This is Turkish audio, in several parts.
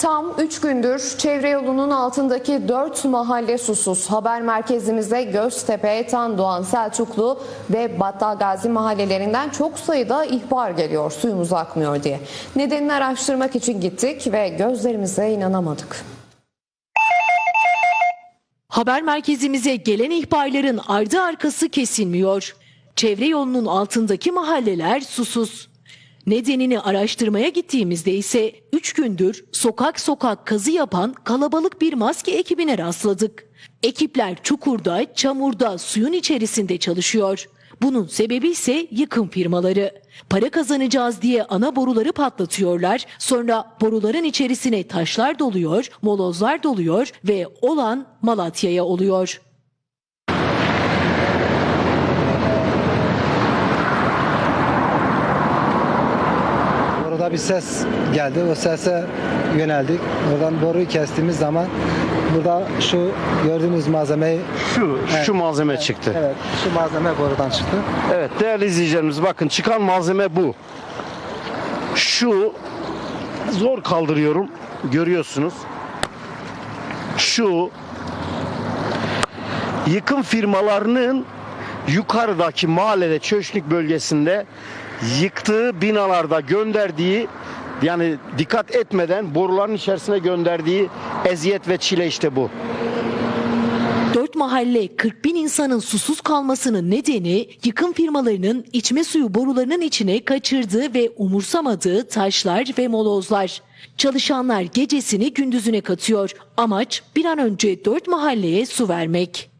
Tam 3 gündür çevre yolunun altındaki 4 mahalle susuz. Haber merkezimize Göztepe, Tandoğan, Selçuklu ve Battalgazi mahallelerinden çok sayıda ihbar geliyor suyumuz akmıyor diye. Nedenini araştırmak için gittik ve gözlerimize inanamadık. Haber merkezimize gelen ihbarların ardı arkası kesilmiyor. Çevre yolunun altındaki mahalleler susuz. Nedenini araştırmaya gittiğimizde ise 3 gündür sokak sokak kazı yapan kalabalık bir maske ekibine rastladık. Ekipler çukurda, çamurda, suyun içerisinde çalışıyor. Bunun sebebi ise yıkım firmaları. Para kazanacağız diye ana boruları patlatıyorlar. Sonra boruların içerisine taşlar doluyor, molozlar doluyor ve olan Malatya'ya oluyor. Orada bir ses geldi. O sese yöneldik. Oradan boruyu kestiğimiz zaman burada şu gördüğünüz malzemeyi Şu, Evet, şu malzeme evet, çıktı. Evet, şu malzeme borudan çıktı. Evet değerli izleyicilerimiz bakın çıkan malzeme bu. Şu zor kaldırıyorum. Görüyorsunuz. Şu yıkım firmalarının yukarıdaki mahallede Çöşnük bölgesinde yıktığı binalarda gönderdiği yani dikkat etmeden boruların içerisine gönderdiği eziyet ve çile işte bu. Dört mahalle 40 bin insanın susuz kalmasının nedeni yıkım firmalarının içme suyu borularının içine kaçırdığı ve umursamadığı taşlar ve molozlar. Çalışanlar gecesini gündüzüne katıyor. Amaç bir an önce dört mahalleye su vermek.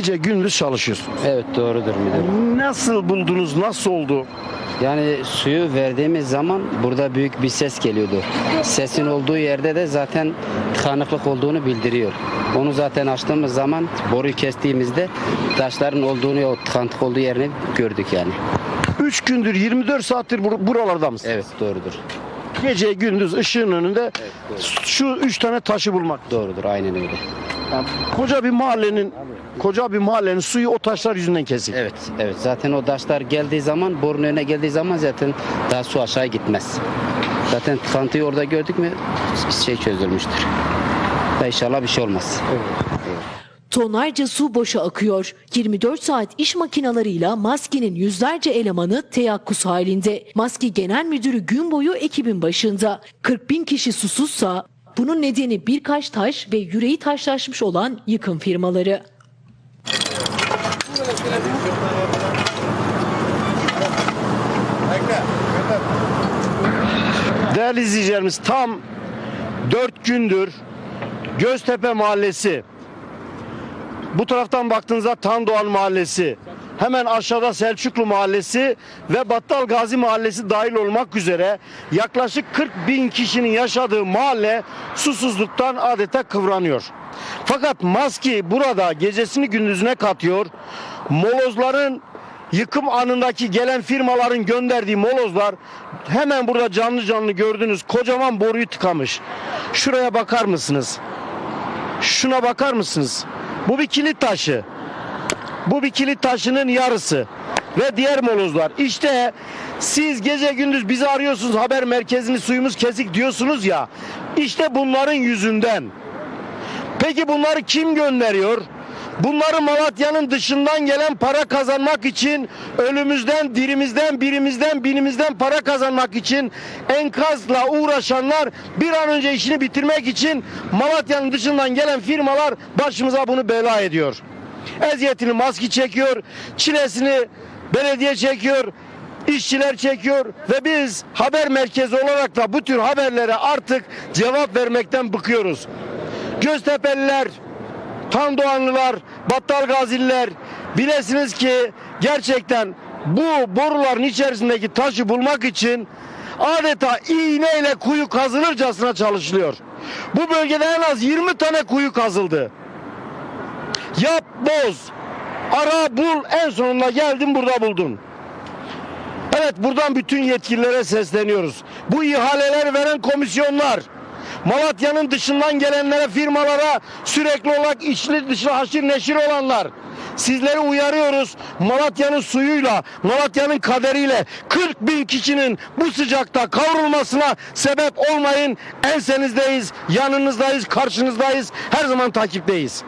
Gece gündüz çalışıyorsun. Evet doğrudur müdürüm. Nasıl buldunuz? Nasıl oldu? Yani suyu verdiğimiz zaman burada büyük bir ses geliyordu. Sesin olduğu yerde de zaten tıkanıklık olduğunu bildiriyor. Onu zaten açtığımız zaman boruyu kestiğimizde taşların olduğunu o tıkanıklık olduğu yerini gördük yani. 3 gündür 24 saattir bur- buralarda mısın? Evet doğrudur. Gece gündüz ışığın önünde şu 3 tane taşı bulmak. Doğrudur aynen öyle. Koca bir mahallenin koca bir mahallenin suyu o taşlar yüzünden kesildi. Evet evet zaten o taşlar geldiği zaman borunun önüne geldiği zaman zaten daha su aşağı gitmez. Zaten tıkantıyı orada gördük mü şey çözülmüştür. Ve inşallah bir şey olmaz. Tonlarca su boşa akıyor. 24 saat iş makinalarıyla maskenin yüzlerce elemanı teyakkuz halinde. Maske Genel Müdürü gün boyu ekibin başında. 40 bin kişi susuzsa bunun nedeni birkaç taş ve yüreği taşlaşmış olan yıkım firmaları. Değerli izleyicilerimiz tam 4 gündür Göztepe Mahallesi bu taraftan baktığınızda Tandoğan Mahallesi hemen aşağıda Selçuklu Mahallesi ve Battal Gazi Mahallesi dahil olmak üzere yaklaşık 40 bin kişinin yaşadığı mahalle susuzluktan adeta kıvranıyor. Fakat maski burada gecesini gündüzüne katıyor. Molozların yıkım anındaki gelen firmaların gönderdiği molozlar hemen burada canlı canlı gördüğünüz kocaman boruyu tıkamış. Şuraya bakar mısınız? Şuna bakar mısınız? Bu bir kilit taşı. Bu bir kilit taşının yarısı ve diğer molozlar. İşte siz gece gündüz bizi arıyorsunuz haber merkezini suyumuz kesik diyorsunuz ya. İşte bunların yüzünden. Peki bunları kim gönderiyor? Bunları Malatya'nın dışından gelen para kazanmak için ölümüzden, dirimizden, birimizden, binimizden para kazanmak için enkazla uğraşanlar bir an önce işini bitirmek için Malatya'nın dışından gelen firmalar başımıza bunu bela ediyor. Eziyetini maski çekiyor, çilesini belediye çekiyor, işçiler çekiyor ve biz haber merkezi olarak da bu tür haberlere artık cevap vermekten bıkıyoruz. Göztepe'liler, Tandoğanlılar, Battal Gazililer bilesiniz ki gerçekten bu boruların içerisindeki taşı bulmak için adeta iğneyle kuyu kazılırcasına çalışılıyor. Bu bölgede en az 20 tane kuyu kazıldı. Yap boz, ara bul en sonunda geldin burada buldun. Evet buradan bütün yetkililere sesleniyoruz. Bu ihaleler veren komisyonlar Malatya'nın dışından gelenlere firmalara sürekli olarak içli dışlı haşir neşir olanlar Sizleri uyarıyoruz. Malatya'nın suyuyla, Malatya'nın kaderiyle 40 bin kişinin bu sıcakta kavrulmasına sebep olmayın. Ensenizdeyiz, yanınızdayız, karşınızdayız. Her zaman takipteyiz.